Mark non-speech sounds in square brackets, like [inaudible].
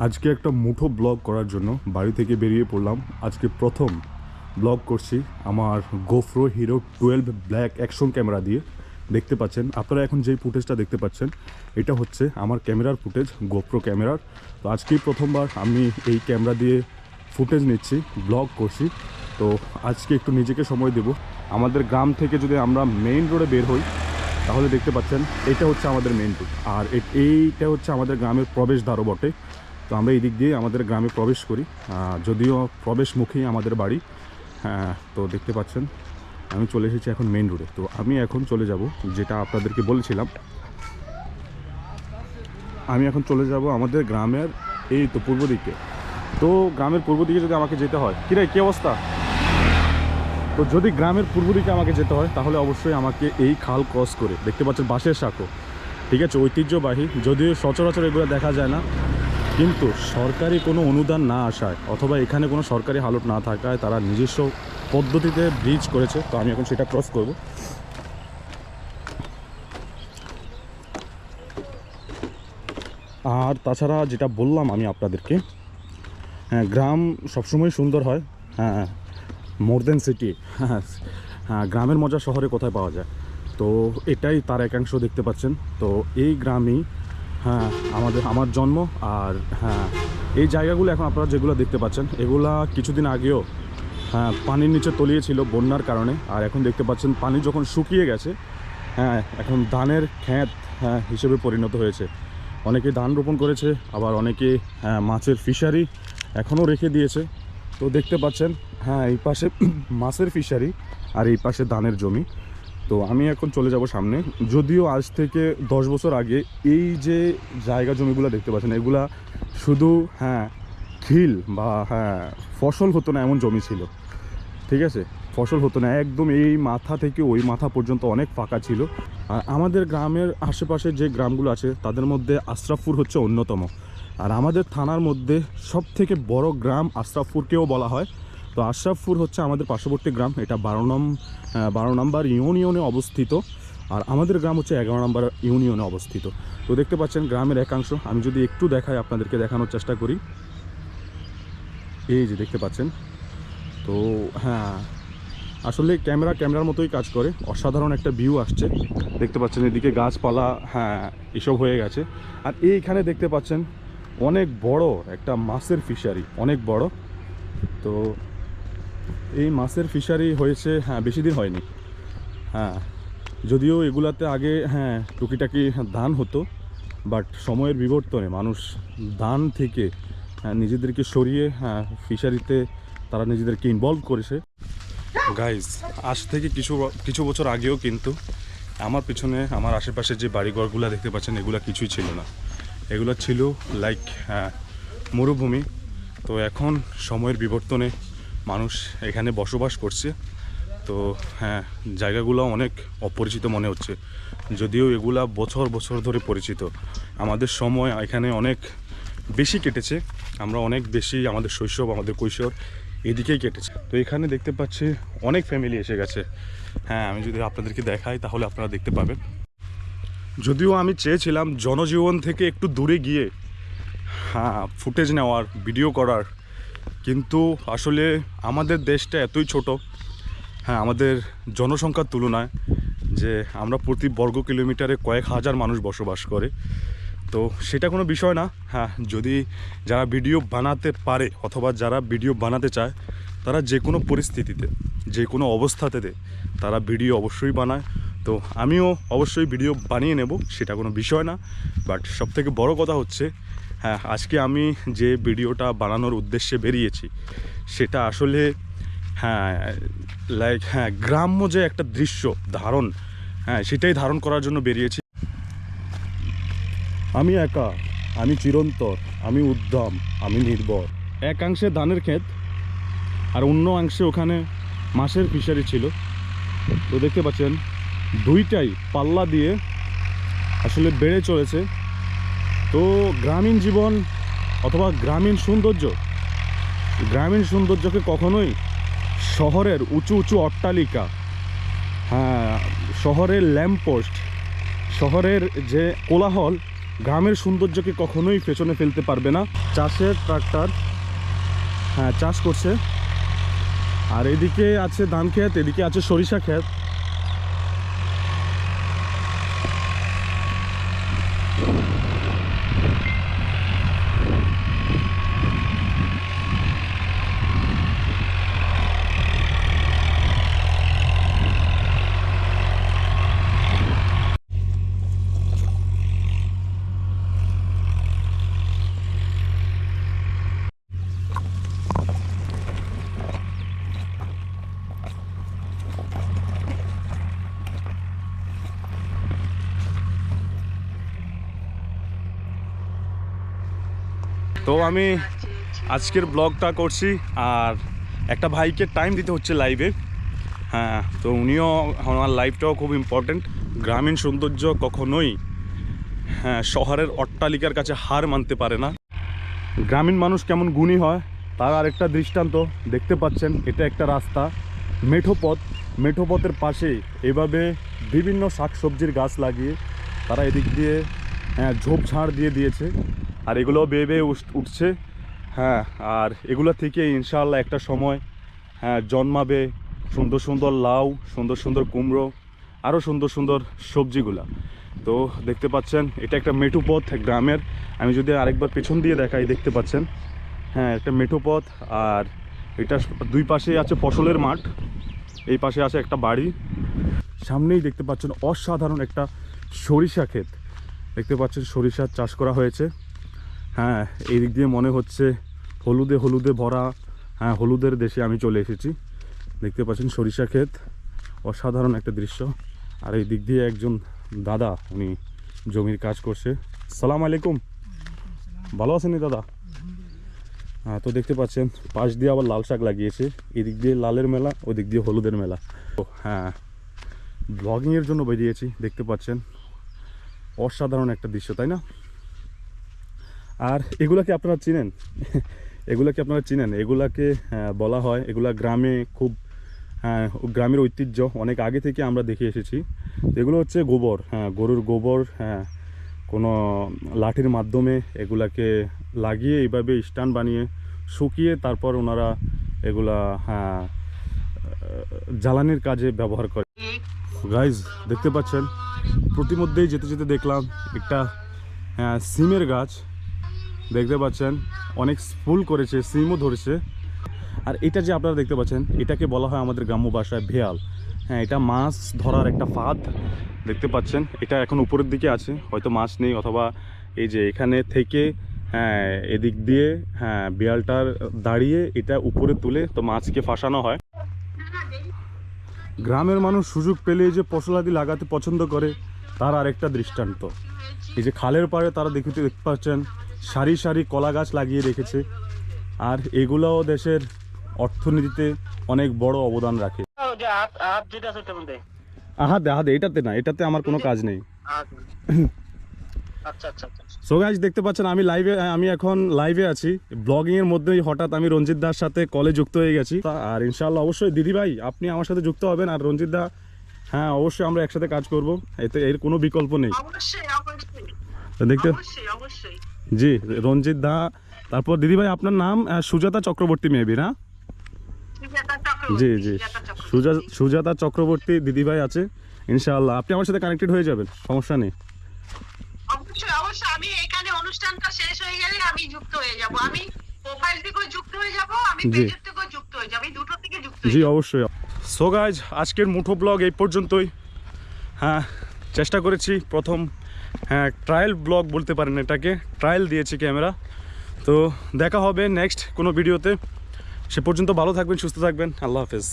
আজকে একটা মুঠো ব্লগ করার জন্য বাড়ি থেকে বেরিয়ে পড়লাম। আজকে প্রথম ব্লগ করছি আমার GoPro Hero twelve black action camera দিয়ে। দেখতে পাচ্ছেন, আপনারা এখন যেই ফুটেজটা দেখতে পাচ্ছেন, এটা হচ্ছে আমার ক্যামেরার ফুটেজ গোপ্রো ক্যামেরার। তো আজকেই প্রথমবার আমি এই ক্যামেরা দিয়ে ফুটেজ নিচ্ছি, ব্লগ করছি। তো আজকে একটু নিজেকে সময় দেব। আমাদের গ্রাম থেকে যদি আমরা মেইন রোডে বের হই, তাহলে দেখতে পাচ্ছেন, এটা হচ্ছে আমাদের মেইন রোড আর এইটা হচ্ছে আমাদের গ্রামের প্রবেশদ্বারও বটে। তো আমরা এই দিক দিয়ে আমাদের গ্রামে প্রবেশ করি। যদিও প্রবেশমুখী আমাদের বাড়ি। হ্যাঁ তো দেখতে পাচ্ছেন, আমি চলে এসেছি এখন মেন রোডে তো আমি এখন চলে যাব, যেটা আপনাদেরকে বলেছিলাম। আমি এখন চলে যাব আমাদের গ্রামের এই তো পূর্ব দিকে। তো গ্রামের পূর্ব দিকে যদি আমাকে যেতে হয় কিরে কী অবস্থা? তো যদি গ্রামের পূর্ব দিকে আমাকে যেতে হয়, তাহলে অবশ্যই আমাকে এই খাল ক্রস করে। দেখতে পাচ্ছেন, বাঁশের সাঁকো। ঠিক আছে, ঐতিহ্যবাহী, যদিও সচরাচর এগুলো দেখা যায় না। কিন্তু সরকারি কোনো অনুদান না আসায় অথবা এখানে কোনো সরকারি হালট না থাকায় তারা নিজস্ব পদ্ধতিতে ব্রিজ করেছে, তো আমি এখন সেটা ক্রস করব। আর তাছাড়া যেটা বললাম আমি আপনাদেরকে হ্যাঁ গ্রাম সবসময় সুন্দর হয় হ্যাঁ মোর দেন সিটি হ্যাঁ হ্যাঁ গ্রামের মজা শহরে কোথায় পাওয়া যায়? তো এটাই তার একাংশ দেখতে পাচ্ছেন। তো এই গ্রামই হ্যাঁ আমাদের, আমার জন্ম আর হ্যাঁ এই জায়গাগুলো এখন আপনারা যেগুলো দেখতে পাচ্ছেন, এগুলা কিছুদিন আগেও হ্যাঁ পানির নিচে তলিয়েছিল বন্যার কারণে, আর এখন দেখতে পাচ্ছেন পানি যখন শুকিয়ে গেছে হ্যাঁ এখন ধানের খ্যাত হ্যাঁ হিসেবে পরিণত হয়েছে। অনেকে ধান রোপণ করেছে, আবার অনেকে হ্যাঁ মাছের ফিশারি এখনও রেখে দিয়েছে। তো দেখতে পাচ্ছেন হ্যাঁ এই পাশে [clears throat] মাছের ফিশারি আর এই পাশে ধানের জমি। তো আমি এখন চলে যাব সামনে। যদিও আজ থেকে দশ বছর আগে এই যে জায়গা জমিগুলো দেখতে পাচ্ছেন, এগুলা শুধু হ্যাঁ খিল বা হ্যাঁ ফসল হতো না এমন জমি ছিল। ঠিক আছে? ফসল হতো না, একদম এই মাথা থেকে ওই মাথা পর্যন্ত অনেক ফাঁকা ছিল। আর আমাদের গ্রামের আশেপাশে যে গ্রামগুলো আছে, তাদের মধ্যে আশরাফপুর হচ্ছে অন্যতম। আর আমাদের থানার মধ্যে সব থেকে বড় গ্রাম আশরাফপুরকেও বলা হয়। তো আশরাফপুর হচ্ছে আমাদের পার্শ্ববর্তী গ্রাম। এটা বারো নম বারো নম্বর ইউনিয়নে অবস্থিত। আর আমাদের গ্রাম হচ্ছে এগারো নম্বর ইউনিয়নে অবস্থিত। তো দেখতে পাচ্ছেন গ্রামের একাংশ। আমি যদি একটু দেখাই আপনাদেরকে দেখানোর চেষ্টা করি। এই যে দেখতে পাচ্ছেন। তো হ্যাঁ আসলে ক্যামেরা ক্যামেরার মতোই কাজ করে। অসাধারণ একটা ভিউ আসছে। দেখতে পাচ্ছেন এদিকে গাছপালা হ্যাঁ এসব হয়ে গেছে। আর এইখানে দেখতে পাচ্ছেন অনেক বড় একটা মাছের ফিশারি অনেক বড়। তো এই মাছের ফিশারি হয়েছে হ্যাঁ বেশি দিন হয়নি। হ্যাঁ যদিও এগুলাতে আগে হ্যাঁ টুকিটাকি ধান হতো বাট সময়ের বিবর্তনে মানুষ ধান থেকে হ্যাঁ, নিজেদেরকে সরিয়ে হ্যাঁ ফিশারিতে তারা নিজেদেরকে ইনভলভ করেছে। গাইজ আজ থেকে কিছু কিছু বছর আগেও কিন্তু আমার পিছনে আমার আশেপাশে যে বাড়িঘরগুলো দেখতে পাচ্ছেন এগুলো কিছুই ছিল না। এগুলো ছিল লাইক হ্যাঁ মরুভূমি। তো এখন সময়ের বিবর্তনে মানুষ এখানে বসবাস করছে। তো হ্যাঁ জায়গাগুলো অনেক অপরিচিত মনে হচ্ছে। যদিও এগুলা বছর বছর ধরে পরিচিত। আমাদের সময় এখানে অনেক বেশি কেটেছে। আমরা অনেক বেশি আমাদের শৈশব, আমাদের কৈশোর এদিকেই কেটেছে। তো এখানে দেখতে পাচ্ছি অনেক ফ্যামিলি এসে গেছে। হ্যাঁ আমি যদি আপনাদেরকে দেখাই, তাহলে আপনারা দেখতে পাবেন। যদিও আমি চেয়েছিলাম জনজীবন থেকে একটু দূরে গিয়ে হ্যাঁ ফুটেজ নেওয়ার ভিডিও করার কিন্তু আসলে আমাদের দেশটা এতই ছোট হ্যাঁ আমাদের জনসংখ্যার তুলনায় যে আমরা প্রতি বর্গ কিলোমিটারে কয়েক হাজার মানুষ বসবাস করে। তো সেটা কোনো বিষয় না হ্যাঁ যদি যারা ভিডিও বানাতে পারে অথবা যারা ভিডিও বানাতে চায়, তারা যে কোনো পরিস্থিতিতে, যে কোনো অবস্থাতে তারা ভিডিও অবশ্যই বানায়। তো আমিও অবশ্যই ভিডিও বানিয়ে নেব, সেটা কোনো বিষয় না। বাট সবথেকে বড় কথা হচ্ছে হ্যাঁ আজকে আমি যে ভিডিওটা বানানোর উদ্দেশ্যে বেরিয়েছি, সেটা আসলে হ্যাঁ লাইক হ্যাঁ গ্রাম্য যে একটা দৃশ্য, ধারণ হ্যাঁ সেটাই ধারণ করার জন্য বেরিয়েছি। আমি একা, আমি চিরন্তর আমি উদ্যম, আমি নির্ভর। একাংশে ধানের ক্ষেত, আর অন্য অংশে ওখানে মাছের ফিশারি ছিল। তো দেখতে পাচ্ছেন, দুইটাই পাল্লা দিয়ে আসলে বেড়ে চলেছে। তো গ্রামীণ জীবন অথবা গ্রামীণ সৌন্দর্য, গ্রামীণ সৌন্দর্যকে কখনোই শহরের উঁচু উঁচু অট্টালিকা হ্যাঁ শহরের ল্যাম্পপোস্ট শহরের যে কোলাহল, গ্রামের সৌন্দর্যকে কখনোই পেছনে ফেলতে পারবে না। চাষের ট্রাক্টর হ্যাঁ চাষ করছে। আর এদিকে আছে ধান ক্ষেত, এদিকে আছে সরিষা ক্ষেত। তো আমি আজকের ব্লগটা করছি আর একটা ভাইকে টাইম দিতে হচ্ছে লাইভে হ্যাঁ তো উনিও আমার লাইফটাও খুব ইম্পর্ট্যান্ট গ্রামীণ সৌন্দর্য কখনোই হ্যাঁ শহরের অট্টালিকার কাছে হার মানতে পারে না। গ্রামীণ মানুষ কেমন গুণী হয়, তার আরেকটা দৃষ্টান্ত দেখতে পাচ্ছেন। এটা একটা রাস্তা। মেঠো পথ, মেঠো পথের পাশে এভাবে বিভিন্ন শাকসবজির গাছ লাগিয়ে তারা এদিক দিয়ে হ্যাঁ ঝোপঝাড় দিয়ে দিয়েছে। আর এগুলো বেয়ে বেয়ে উঠছে। হ্যাঁ আর এগুলো থেকে ইনশাআল্লাহ একটা সময় হ্যাঁ জন্মাবে সুন্দর সুন্দর লাউ, সুন্দর সুন্দর কুমড়ো, আরও সুন্দর সুন্দর সবজিগুলা। তো দেখতে পাচ্ছেন, এটা একটা মেঠু পথ গ্রামের। আমি যদি আরেকবার পেছন দিয়ে দেখাই, দেখতে পাচ্ছেন? হ্যাঁ একটা মেঠো পথ, আর এটা দুই পাশে আছে ফসলের মাঠ, এই পাশে আছে একটা বাড়ি। সামনেই দেখতে পাচ্ছেন অসাধারণ একটা সরিষা ক্ষেত। দেখতে পাচ্ছেন সরিষার চাষ করা হয়েছে। হ্যাঁ এই দিক দিয়ে মনে হচ্ছে হলুদে হলুদে ভরা হ্যাঁ হলুদের দেশে আমি চলে এসেছি। দেখতে পাচ্ছেন সরিষা ক্ষেত, অসাধারণ একটা দৃশ্য। আর এই দিক দিয়ে একজন দাদা, উনি জমির কাজ করছে। সালাম আলাইকুম। ভালো আছেন দাদা? হ্যাঁ তো দেখতে পাচ্ছেন, পাশ দিয়ে আবার লাল শাক লাগিয়েছে। এদিক দিয়ে লালের মেলা, ওদিক দিয়ে হলুদের মেলা। তো হ্যাঁ ব্লগিংয়ের জন্য বেরিয়েছি, দেখতে পাচ্ছেন। অসাধারণ একটা দৃশ্য, তাই না? আর এগুলাকে আপনারা চিনেন? এগুলাকে আপনারা চিনেন? এগুলাকে বলা হয় এগুলা গ্রামে খুব গ্রামের ঐতিহ্য অনেক আগে থেকে আমরা দেখে এসেছি। এগুলো হচ্ছে গোবর হ্যাঁ গরুর গোবর হ্যাঁ কোনো লাঠির মাধ্যমে এগুলাকে লাগিয়ে এইভাবে স্ট্যান্ড বানিয়ে শুকিয়ে তারপর ওনারা এগুলা হ্যাঁ জ্বালানির কাজে ব্যবহার করে। গাইজ দেখতে পাচ্ছেন? প্রতিমধ্যেই যেতে যেতে দেখলাম একটা হ্যাঁ, সিমের গাছ। দেখতে পাচ্ছেন, অনেক ফুল করেছে, সিমও ধরেছে। আর এটা যে আপনারা দেখতে পাচ্ছেন, এটাকে বলা হয় আমাদের গ্রাম্য ভাষায় ভেয়াল। হ্যাঁ এটা মাছ ধরার একটা ফাঁদ দেখতে পাচ্ছেন। এটা এখন উপরের দিকে আছে, হয়তো মাছ নেই অথবা এই যে এখানে থেকে হ্যাঁ এদিক দিয়ে হ্যাঁ বিড়ালটার দাঁড়িয়ে এটা উপরে তুলে তো মাছকে ফাঁসানো হয়। গ্রামের মানুষ সুযোগ পেলে যে ফসলাদি লাগাতে পছন্দ করে, তার আরেকটা দৃষ্টান্ত। এই যে খালের পাড়ে তারা দেখতে দেখতে পাচ্ছেন সারি সারি কলা গাছ লাগিয়ে রেখেছে। আর এগুলোও দেশের অর্থনীতিতে অনেক বড় অবদান রাখে। আহাদে আহাদে এটাতে না এটাতে আমার কোনো কাজ নেই। সো গাইজ দেখতে পাচ্ছেন আমি লাইভে আমি এখন লাইভে আছি। ব্লগিং এর মধ্যেই হঠাৎ আমি রঞ্জিত দার সাথে কলে যুক্ত হয়ে গেছি। আর ইনশাআল্লাহ অবশ্যই দিদি ভাই আপনি আমার সাথে যুক্ত হবেন। আর রঞ্জিত দা হ্যাঁ অবশ্যই আমরা একসাথে কাজ করব। এতে এর কোনো বিকল্প নেই। দেখতে অবশ্যই অবশ্যই। জি রঞ্জিত দা তারপর দিদি ভাই আপনার নাম সুজাতা চক্রবর্তী মেবি না? জি জি সুজাতা চক্রবর্তী। সুজা সুজাতা চক্রবর্তী দিদিভাই আছে ইনশাআল্লাহ। আপনি আমার সাথে কানেক্টেড হয়ে যাবেন সমস্যা নেই। অবশ্যই অবশ্যই আমি এখানে অনুষ্ঠানটা শেষ হয়ে গেলে আমি যুক্ত হয়ে যাব। আমি প্রোফাইল থেকেও যুক্ত হয়ে যাব আমি জি। থেকেও যুক্ত হয়ে যাব আমি দুটো থেকে যুক্ত জি অবশ্যই। সো গাইজ আজকের মুঠো ব্লগ এই পর্যন্তই। হ্যাঁ চেষ্টা করেছি প্রথম হ্যাঁ ট্রায়াল ব্লগ বলতে পারেন এটাকে। ট্রায়াল দিয়েছে ক্যামেরা তো দেখা হবে নেক্সট কোনো ভিডিওতে সে পর্যন্ত ভালো থাকবেন, সুস্থ থাকবেন। আল্লাহ হাফেজ।